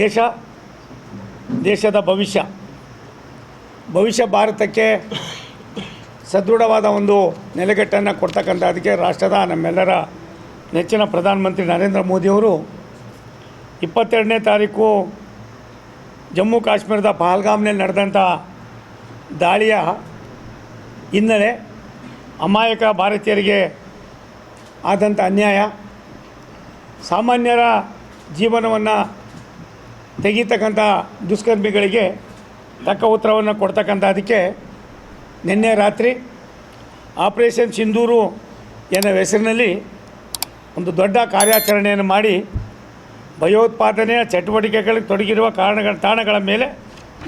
ದೇಶ, ದೇಶದ ಭವಿಷ್ಯ. ಭವಿಷ್ಯ ಭಾರತಕ್ಕೆ ಸದೃಢವಾದ ಒಂದು ನೆಲೆಗಟ್ಟನ್ನು ಕೊಡ್ತಕ್ಕಂಥ ಅದಕ್ಕೆ ರಾಷ್ಟ್ರದ ನಮ್ಮೆಲ್ಲರ ನೆಚ್ಚಿನ ಪ್ರಧಾನಮಂತ್ರಿ ನರೇಂದ್ರ ಮೋದಿಯವರು ಇಪ್ಪತ್ತೆರಡನೇ ತಾರೀಕು ಜಮ್ಮು ಕಾಶ್ಮೀರದ ಪಹಲ್ಗಾಮ್ನಲ್ಲಿ ನಡೆದಂಥ ದಾಳಿಯ ಹಿನ್ನೆಲೆ ಅಮಾಯಕ ಭಾರತೀಯರಿಗೆ ಆದಂಥ ಅನ್ಯಾಯ, ಸಾಮಾನ್ಯರ ಜೀವನವನ್ನು ತೆಗೀತಕ್ಕಂಥ ದುಷ್ಕರ್ಮಿಗಳಿಗೆ ತಕ್ಕ ಉತ್ತರವನ್ನು ಕೊಡ್ತಕ್ಕಂಥ ಅದಕ್ಕೆ ನಿನ್ನೆ ರಾತ್ರಿ ಆಪರೇಷನ್ ಸಿಂಧೂರು ಎನ್ನುವ ಹೆಸರಿನಲ್ಲಿ ಒಂದು ದೊಡ್ಡ ಕಾರ್ಯಾಚರಣೆಯನ್ನು ಮಾಡಿ ಭಯೋತ್ಪಾದನೆಯ ಚಟುವಟಿಕೆಗಳಿಗೆ ತೊಡಗಿರುವ ಕಾರಣಗಳ ತಾಣಗಳ ಮೇಲೆ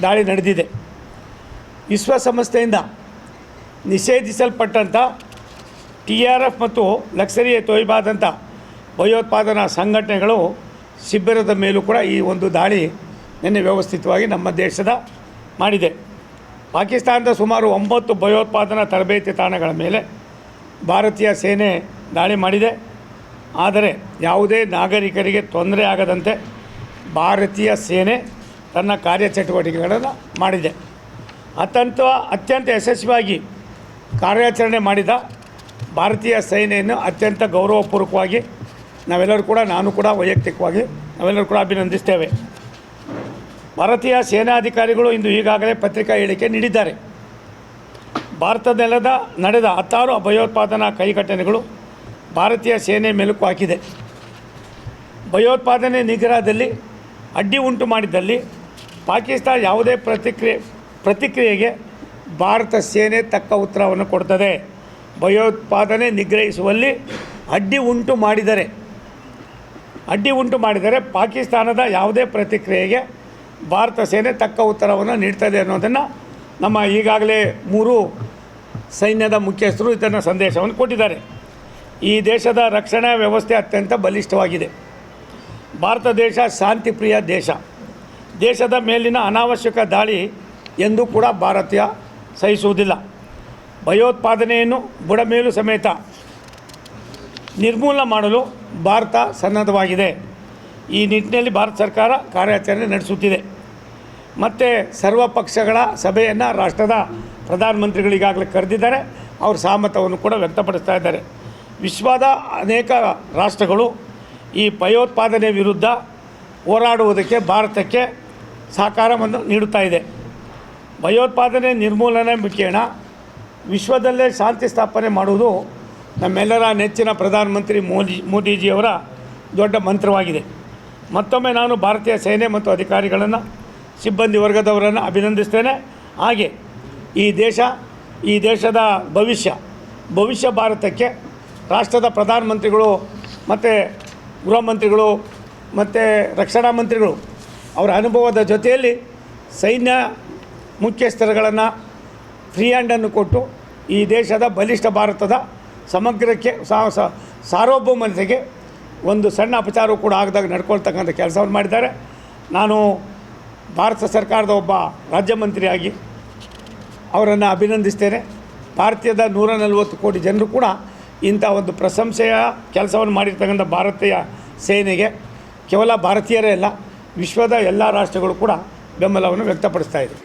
ದಾಳಿ ನಡೆದಿದೆ. ವಿಶ್ವಸಂಸ್ಥೆಯಿಂದ ನಿಷೇಧಿಸಲ್ಪಟ್ಟಂಥ ಟಿ ಆರ್ ಎಫ್ ಮತ್ತು ಲಕ್ಸರಿ ತೊಯ್ಬಾದಂಥ ಭಯೋತ್ಪಾದನಾ ಸಂಘಟನೆಗಳು ಶಿಬಿರದ ಮೇಲೂ ಕೂಡ ಈ ಒಂದು ದಾಳಿ ನಿನ್ನೆ ವ್ಯವಸ್ಥಿತವಾಗಿ ನಮ್ಮ ದೇಶದ ಮಾಡಿದೆ. ಪಾಕಿಸ್ತಾನದ ಸುಮಾರು ಒಂಬತ್ತು ಭಯೋತ್ಪಾದನಾ ತರಬೇತಿ ತಾಣಗಳ ಮೇಲೆ ಭಾರತೀಯ ಸೇನೆ ದಾಳಿ ಮಾಡಿದೆ. ಆದರೆ ಯಾವುದೇ ನಾಗರಿಕರಿಗೆ ತೊಂದರೆ ಆಗದಂತೆ ಭಾರತೀಯ ಸೇನೆ ತನ್ನ ಕಾರ್ಯಚಟುವಟಿಕೆಗಳನ್ನು ಮಾಡಿದೆ. ಅತ್ಯಂತ ಅತ್ಯಂತ ಯಶಸ್ವಿಯಾಗಿ ಕಾರ್ಯಾಚರಣೆ ಮಾಡಿದ ಭಾರತೀಯ ಸೇನೆಯನ್ನು ಅತ್ಯಂತ ಗೌರವಪೂರ್ವಕವಾಗಿ ನಾವೆಲ್ಲರೂ ಕೂಡ, ನಾನು ಕೂಡ ವೈಯಕ್ತಿಕವಾಗಿ ನಾವೆಲ್ಲರೂ ಕೂಡ ಅಭಿನಂದಿಸ್ತೇವೆ. ಭಾರತೀಯ ಸೇನಾಧಿಕಾರಿಗಳು ಇಂದು ಈಗಾಗಲೇ ಪತ್ರಿಕಾ ಹೇಳಿಕೆ ನೀಡಿದ್ದಾರೆ. ಭಾರತ ನೆಲದ, ನಡೆದ ಹತ್ತಾರು ಭಯೋತ್ಪಾದನಾ ಕೈಘಟನೆಗಳು ಭಾರತೀಯ ಸೇನೆ ಮೆಲುಕು ಹಾಕಿದೆ. ಭಯೋತ್ಪಾದನೆ ನಿಗ್ರಹದಲ್ಲಿ, ಅಡ್ಡಿ ಉಂಟು ಮಾಡಿದ್ದಲ್ಲಿ ಪಾಕಿಸ್ತಾನ ಯಾವುದೇ ಪ್ರತಿಕ್ರಿಯೆ, ಪ್ರತಿಕ್ರಿಯೆಗೆ ಭಾರತ ಸೇನೆ ತಕ್ಕ ಉತ್ತರವನ್ನು ಕೊಡ್ತದೆ. ಭಯೋತ್ಪಾದನೆ ನಿಗ್ರಹಿಸುವಲ್ಲಿ ಅಡ್ಡಿ ಉಂಟು ಮಾಡಿದರೆ ಅಡ್ಡಿ ಉಂಟು ಮಾಡಿದರೆ ಪಾಕಿಸ್ತಾನದ ಯಾವುದೇ ಪ್ರತಿಕ್ರಿಯೆಗೆ ಭಾರತ ಸೇನೆ ತಕ್ಕ ಉತ್ತರವನ್ನು ನೀಡ್ತದೆ ಅನ್ನೋದನ್ನು ನಮ್ಮ ಈಗಾಗಲೇ ಮೂರು ಸೈನ್ಯದ ಮುಖ್ಯಸ್ಥರು ಇದನ್ನು ಸಂದೇಶವನ್ನು ಕೊಟ್ಟಿದ್ದಾರೆ. ಈ ದೇಶದ ರಕ್ಷಣಾ ವ್ಯವಸ್ಥೆ ಅತ್ಯಂತ ಬಲಿಷ್ಠವಾಗಿದೆ. ಭಾರತ ದೇಶ ಶಾಂತಿಪ್ರಿಯ ದೇಶ. ದೇಶದ ಮೇಲಿನ ಅನಾವಶ್ಯಕ ದಾಳಿ ಎಂದು ಕೂಡ ಭಾರತೀಯ ಸಹಿಸುವುದಿಲ್ಲ. ಭಯೋತ್ಪಾದನೆಯನ್ನು ಬುಡಮೇಲು ಸಮೇತ ನಿರ್ಮೂಲನೆ ಮಾಡಲು ಭಾರತ ಸನ್ನದ್ಧವಾಗಿದೆ. ಈ ನಿಟ್ಟಿನಲ್ಲಿ ಭಾರತ ಸರ್ಕಾರ ಕಾರ್ಯಾಚರಣೆ ನಡೆಸುತ್ತಿದೆ. ಮತ್ತು ಸರ್ವ ಪಕ್ಷಗಳ ಸಭೆಯನ್ನು ರಾಷ್ಟ್ರದ ಪ್ರಧಾನಮಂತ್ರಿಗಳಿಗಾಗಲೇ ಕರೆದಿದ್ದಾರೆ. ಅವ್ರ ಸಹಮತವನ್ನು ಕೂಡ ವ್ಯಕ್ತಪಡಿಸ್ತಾ ಇದ್ದಾರೆ. ವಿಶ್ವದ ಅನೇಕ ರಾಷ್ಟ್ರಗಳು ಈ ಭಯೋತ್ಪಾದನೆ ವಿರುದ್ಧ ಹೋರಾಡುವುದಕ್ಕೆ ಭಾರತಕ್ಕೆ ಸಹಕಾರವನ್ನು ನೀಡುತ್ತಾ ಇದೆ. ಭಯೋತ್ಪಾದನೆ ನಿರ್ಮೂಲನೆ ಮುಖೇನ ವಿಶ್ವದಲ್ಲೇ ಶಾಂತಿ ಸ್ಥಾಪನೆ ಮಾಡುವುದು ನಮ್ಮೆಲ್ಲರ ನೆಚ್ಚಿನ ಪ್ರಧಾನಮಂತ್ರಿ ಮೋದಿ, ಮೋದಿಜಿಯವರ ದೊಡ್ಡ ಮಂತ್ರವಾಗಿದೆ. ಮತ್ತೊಮ್ಮೆ ನಾನು ಭಾರತೀಯ ಸೇನೆ ಮತ್ತು ಅಧಿಕಾರಿಗಳನ್ನು, ಸಿಬ್ಬಂದಿ ವರ್ಗದವರನ್ನು ಅಭಿನಂದಿಸ್ತೇನೆ. ಹಾಗೆ ಈ ದೇಶ, ಈ ದೇಶದ ಭವಿಷ್ಯ ಭವಿಷ್ಯ ಭಾರತಕ್ಕೆ ರಾಷ್ಟ್ರದ ಪ್ರಧಾನಮಂತ್ರಿಗಳು ಮತ್ತು ಗೃಹ ಮಂತ್ರಿಗಳು ಮತ್ತು ರಕ್ಷಣಾ ಮಂತ್ರಿಗಳು ಅವರ ಅನುಭವದ ಜೊತೆಯಲ್ಲಿ ಸೈನ್ಯ ಮುಖ್ಯಸ್ಥರುಗಳನ್ನು ಫ್ರೀ ಹ್ಯಾಂಡನ್ನು ಕೊಟ್ಟು ಈ ದೇಶದ ಬಲಿಷ್ಠ ಭಾರತದ ಸಮಗ್ರಕ್ಕೆ ಸಾರ್ವಭೌಮತೆಗೆ ಒಂದು ಸಣ್ಣ ಅಪಚಾರವು ಕೂಡ ಆಗದಾಗ ನಡ್ಕೊಳ್ತಕ್ಕಂಥ ಕೆಲಸವನ್ನು ಮಾಡಿದ್ದಾರೆ. ನಾನು ಭಾರತ ಸರ್ಕಾರದ ಒಬ್ಬ ರಾಜ್ಯ ಮಂತ್ರಿಯಾಗಿ ಅವರನ್ನು ಅಭಿನಂದಿಸ್ತೇನೆ. ಭಾರತೀಯದ ನೂರ ನಲವತ್ತು ಕೋಟಿ ಜನರು ಕೂಡ ಇಂಥ ಒಂದು ಪ್ರಶಂಸೆಯ ಕೆಲಸವನ್ನು ಮಾಡಿರ್ತಕ್ಕಂಥ ಭಾರತೀಯ ಸೇನೆಗೆ, ಕೇವಲ ಭಾರತೀಯರೇ ಅಲ್ಲ, ವಿಶ್ವದ ಎಲ್ಲ ರಾಷ್ಟ್ರಗಳು ಕೂಡ ಬೆಂಬಲವನ್ನು ವ್ಯಕ್ತಪಡಿಸ್ತಾ ಇದೆ.